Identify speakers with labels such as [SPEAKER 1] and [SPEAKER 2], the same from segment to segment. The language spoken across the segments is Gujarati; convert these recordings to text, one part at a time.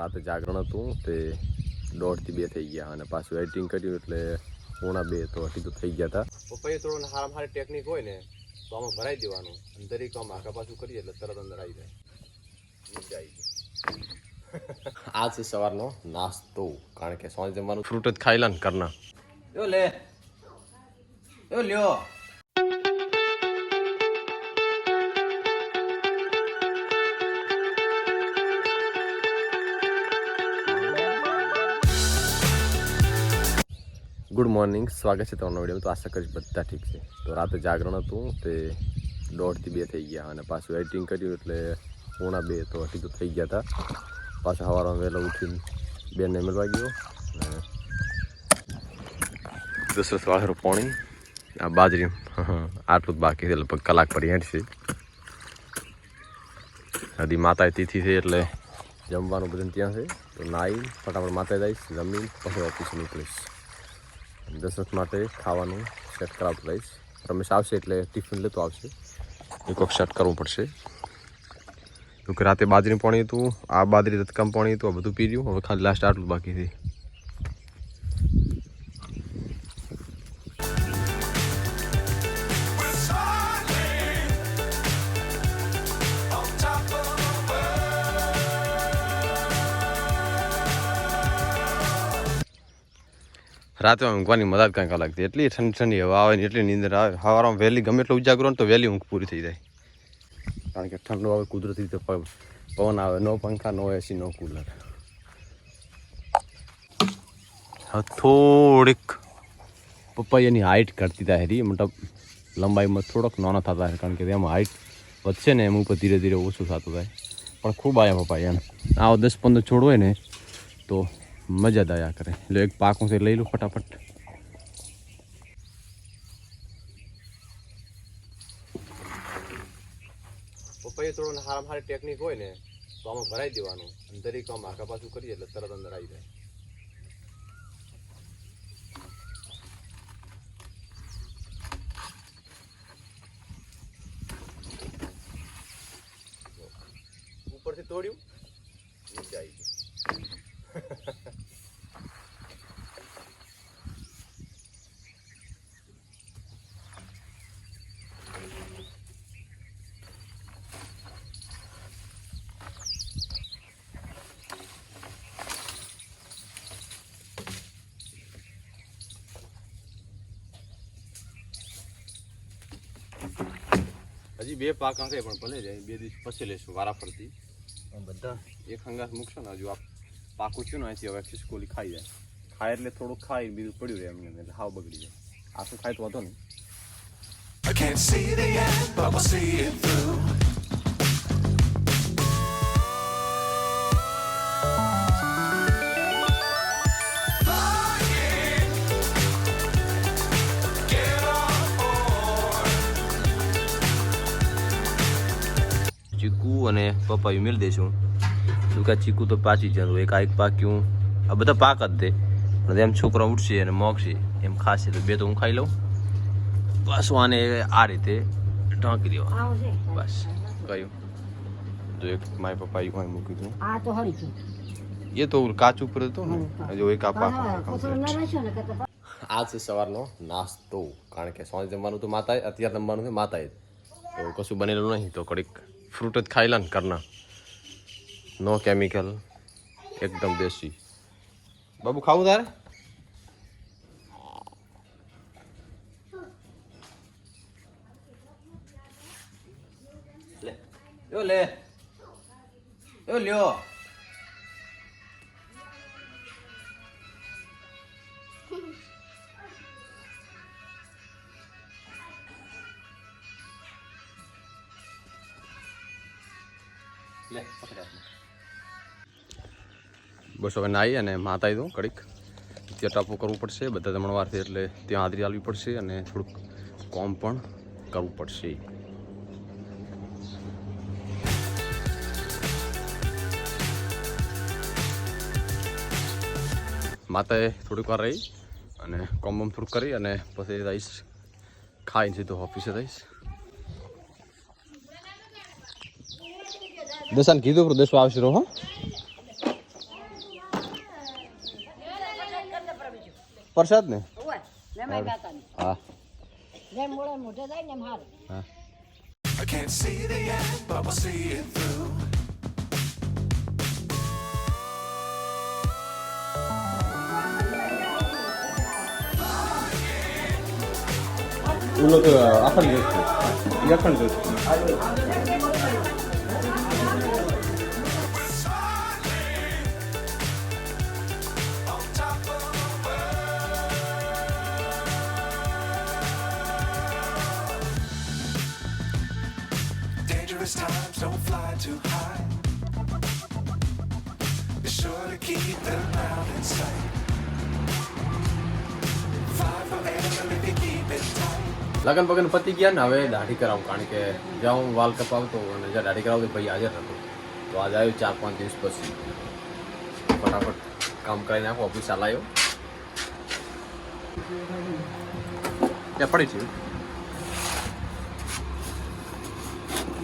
[SPEAKER 1] રાતે જાગરણ હતું તે દોઢથી બે થઈ ગયા અને પાછું એડિટિંગ કર્યું એટલે પોણા બે તો અઢી તો થઈ ગયા હતા. પપ્પાએ થોડું હારામાં હારી ટેકનિક હોય ને તો આમાં ભરાઈ દેવાનું. અને દરેક આમ આગા પાછું કરીએ એટલે તરત અંદર આવી જાય. મજા આવી જાય. આ છે સવારનો નાસ્તો કારણ કે સાંજે જમવાનું ફ્રૂટ જ ખાઈ લે ને કરના લ્યો લે. લ્યો. Good morning. સ્વાગત છે તમારા વીડિયો તો આશા કરીશ બધા ઠીક છે. તો રાતે જાગરણ હતું તે દોઢથી બે થઈ ગયા અને પાછું એડિટિંગ કર્યું એટલે પોણા બે તો અઢી તો થઈ ગયા હતા પાછું સવારમાં વહેલો ઉઠીને બેનને મળવા ગયો. અને દસ દસ વાળો પાણી. આ બાજરી આટલું જ બાકી છે. લગભગ કલાક પડી હેઠશે હજી માતાએ તિથિ છે એટલે જમવાનું બધું ત્યાં છે. તો નાઈ, ફટાફટ માતાએ જઈશ, જમીન, પછી ઓફિસે નીકળીશ. દસક માટે ખાવાનું સેટ કરાવતો રહીશ. રમેશ આવશે એટલે ટિફિન લેતો આવશે. એક કોક સેટ કરવું પડશે. કે રાતે બાજરી પાણી હતું, આ બાજરી રતકામ પાણી હતું, આ બધું પી રહ્યું. હવે ખાલી લાસ્ટ આટલું બાકી છે. રાતે ઊંઘવાની મજા જ કંઈક અલગ છે એટલી ઠંડી ઠંડી હવા આવે ને એટલી નીંદર આવે. હવામાં વહેલી ગમે એટલો ઉજાગરો ને તો વહેલી ઊંઘ પૂરી થઈ જાય. કારણ કે ઠંડો આવે, કુદરતી રીતે પવન આવે. નો પંખા, નો એસી, નો કુલર. હવે થોડીક પપ્પા એની હાઈટ ઘટતી થાય હતી મતલબ લંબાઈમાં થોડોક નાના થતા હોય કારણ કે તેમાં હાઇટ વધશે ને એમ ઉપર ધીરે ધીરે ઓછું થતું થાય. પણ ખૂબ આવ્યા એમ. આવો દસ પંદર છોડ હોય ને, તો મજા દયા કરે. એટલે એક પાકું છે, લઈ લો ફટાફટ. પપ્પાએ થોડો હારામ હારી ટેકનિક હોય ને, તો આમાં ભરાઈ દેવાનું. અંદર દરેક આમ આખા પાછું કરીએ એટલે તરત અંદર આવી જાય. ઉપરથી તોડ્યું? હજી બે પાક હશે પણ ભલે જાય. બે દિવસ પછી લેશું વારા ફરતી બધા. એક હંગાસ મૂકશો ને હજુ આ પાકું છું ને અહીંથી હવે ખિસકોલી ખાઈ જાય. ખાય એટલે થોડુંક ખાઈ બીજું પડ્યું રહે એમને એટલે હાવ બગડી જાય. આખું ખાય તો વાંધો નહીં.
[SPEAKER 2] I can't see the end, but we'll see it through.
[SPEAKER 1] ચીકુ અને પપ્પા મેળ દઈશું શું કે ચીકુ તો પાછી જતું એક આ એક પાક્યું. આ બધા પાક જ તે. પણ એમ છોકરા ઉઠશે અને મોગશે એમ ખાશે તો બે તો હું ખાઈ લઉં. બસ આને આ રીતે ઢાંકી દેવા બસ કયું જો એક માય પપ્પાએ કોઈ મૂકી દઉં
[SPEAKER 3] આ તો હળી
[SPEAKER 1] એ તો કાચ ઉપર હતો ને? હજુ એક આ પાક આ છે સવારનો નાસ્તો. કારણ કે સાંજ જમવાનું તો માતાએ અત્યારે જમવાનું છે માતાએ તો કશું બનેલું નહીં તો કડીક ફ્રૂટ જ ખાઈ લે ને કરના નો કેમિકલ એકદમ દેશી. બાબુ, ખાવું તારે? લે યો લે. લ્યો. લે બસ નાહી અને માતા દઉં કડીક ત્યાં ટાપુ કરવું પડશે, બધા જમણવારથી એટલે ત્યાં હાજરી આવવી પડશે અને થોડુંક કોમ પણ કરવું પડશે. માતાએ થોડીક વાર રહી અને કોમ બમ થોડુંક કરી અને પછી રહીશ ખાઈને સીધું ઓફિસે રહીશ દશાને કીધું પણ દસો આવશે રહો પ્રસાદ ને હા
[SPEAKER 2] I can't see the end, but we'll see it through.
[SPEAKER 1] 우 아칸 됐어. 이 아칸
[SPEAKER 2] 됐어. Don't fly too high. Be sure to keep them out in sight. Fly forever if you keep it tight.
[SPEAKER 1] લગન બગન પતી ગયા ને હવે દાઢી કરાવું, કારણ કે જ્યાં હું વાલ કપાવતો અને જ્યાં દાઢી કરાવતો ભાઈ હાજર હતો તો આજે આવ્યો ચાર પાંચ દિવસ પછી ફટાફટ કામ કરી નાખો ઓફિસ ચાલાયો ત્યાં પડી છે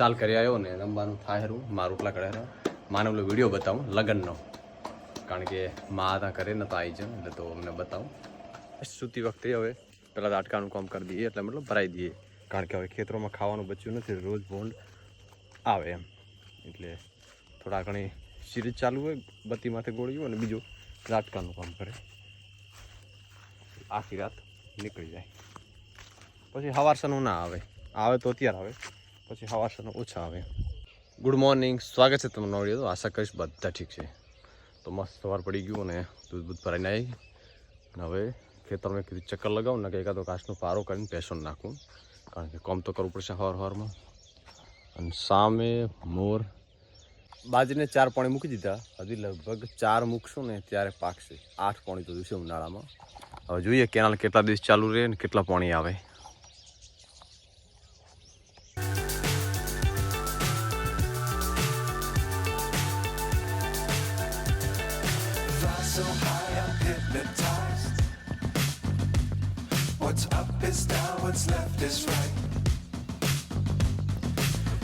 [SPEAKER 1] સાલ કરી આવ્યો ને રમવાનું થાય હરું, મારું એટલા કરે માને પેલો વીડિયો બતાવું, લગ્નનો. કારણ કે મા ત્યાં કરે ને તો આવી જાય એટલે તો અમને બતાવું. સૂતી વખતે હવે પેલા દાટકાનું કામ કરી દઈએ, એટલે મતલબ ભરાઈ દઈએ. કારણ કે હવે ખેતરોમાં ખાવાનું બચ્યું નથી, રોજ બોન્ડ આવે એમ. એટલે થોડા ઘણી સિરીજ ચાલુ હોય, બત્તી માથે ગોળ્યું અને બીજું દાટકાનું કામ કરે. આખી રાત નીકળી જાય. પછી હવારસનું ના આવે. આવે તો અત્યારે આવે. પછી હવારસનું ઓછા આવે. ગુડ મોર્નિંગ સ્વાગત છે તમને નવડી તો આશા કરીશ બધા ઠીક છે. તો મસ્ત સવાર પડી ગયું અને દૂધ બૂધ ભરાઈને આવી. અને હવે ખેતરમાં કીધું ચક્કર લગાવું ને કે એકાદો કાચનો પારો કરીને પેશન નાખું. કારણ કે કોમ તો કરવું પડશે હવાર હવારમાં. અને સામે મોર. બાજરીને ચાર પાણી મૂકી દીધા. હજી લગભગ ચાર મૂકશું ને ત્યારે પાકશે. આઠ પાણી તો દિવસે ઉનાળામાં. હવે જોઈએ કેનાલ કેટલા દિવસ ચાલુ રહે ને કેટલા પાણી આવે.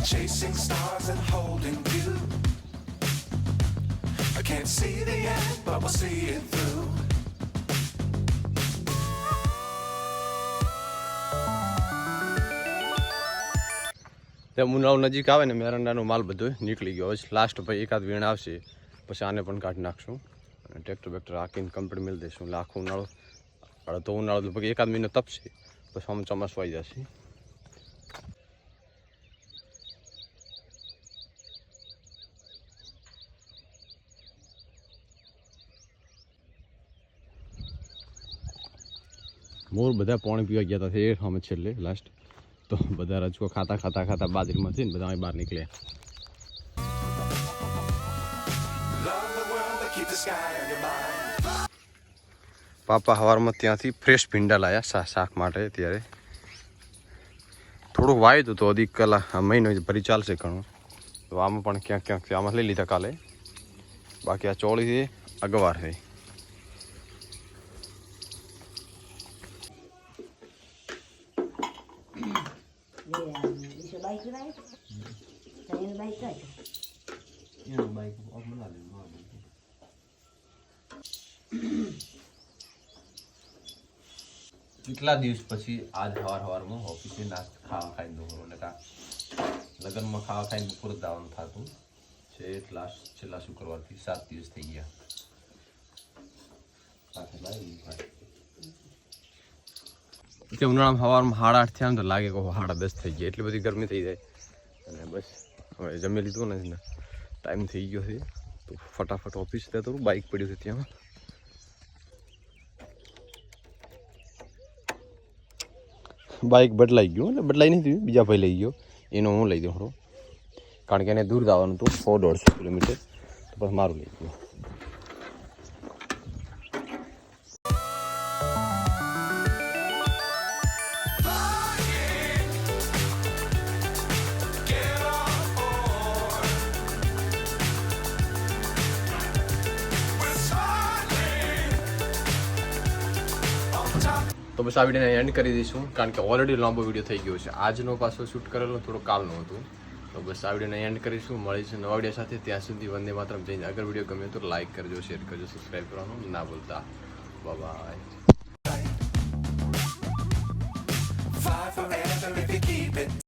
[SPEAKER 2] Chasing stars and holding you. I can't see the end, but we'll see it through.
[SPEAKER 1] તે ઉનાળો નજીક આવે ને મેરંડાનો માલ બધો નીકળી ગયો. છે લાસ્ટ ભાઈ એકાદ વીણ આવશે. પછી આને પણ કાઢી નાખશું. અને ટ્રેક્ટર બેક્ટર હાકીને કમ્પ્લીટ મેળવી દઈશું. લાખો ઉનાળો. અડધો ઉનાળો લગભગ એકાદ મહિનો તપશે. પછી આમ ચોમાસું આવી જશે. મોર બધા પાણી પીવા ગયા હતા એ અમે છેલ્લે લાસ્ટ તો બધા રજકો ખાતા ખાતા ખાતા બાજરીમાંથી ને બધા અહીં બહાર નીકળ્યા. પાપા સવારમાં ત્યાંથી ફ્રેશ ભીંડા લાયા શાક માટે ત્યારે થોડુંક વાયતું હતું અધિક કલાક મહિનો ભરી ચાલશે ઘણું. તો આમાં પણ ક્યાંક ક્યાંક આમાં લઈ લીધા કાલે. બાકી આ ચોળી છે અગવાર ગવાર છે
[SPEAKER 3] બીજું બાઈક લાય એનું બાઈક કાઢ
[SPEAKER 1] કેટલા દિવસ પછી આજ સવાર સવારમાં ઓફિસે નાસ્તો ખાવા ખાઈને દોરો એટલે કા લગ્નમાં ખાવા ખાઈને બપોર દાવાનું થતું. છે એટલા છેલ્લા શુક્રવારથી સાત દિવસ થઈ ગયા. કે ઉનાળામાં સવારમાં સાડા આઠ થયા તો લાગે કે સાડા દસ થઈ ગયા. એટલી બધી ગરમી થઈ જાય. અને બસ, હવે જમી લીધું ને ટાઈમ થઈ ગયો છે. તો ફટાફટ ઓફિસ ત્યાં તો બાઇક પડ્યું છે ત્યાં બાઇક બદલાઈ ગયું, એટલે બદલાઈ નહીં થયું. બીજા ભાઈ લઈ ગયો. એનો હું લઈ દઉં થોડો કારણ કે એને દૂર જવાનું હતું, સો દોઢસો કિલોમીટર. તો પછી મારું લઈ ગયું. તો બસ આ વિડીયોને એન્ડ કરી દઈશું, કારણ કે ઓલરેડી લાંબો વીડિયો થઈ ગયો છે. આજનો પાછો શૂટ કરેલો, થોડો કાલનો હતું. તો બસ આ વિડીયોને એન્ડ કરીશું. મળીશું નવા વીડિયો સાથે. ત્યાં સુધી વંદે માતરમ. જઈને અગર વીડિયો ગમ્યો તો લાઈક કરજો શેર કરજો સબસ્ક્રાઈબ કરવાનું ના ભૂલતા. બાય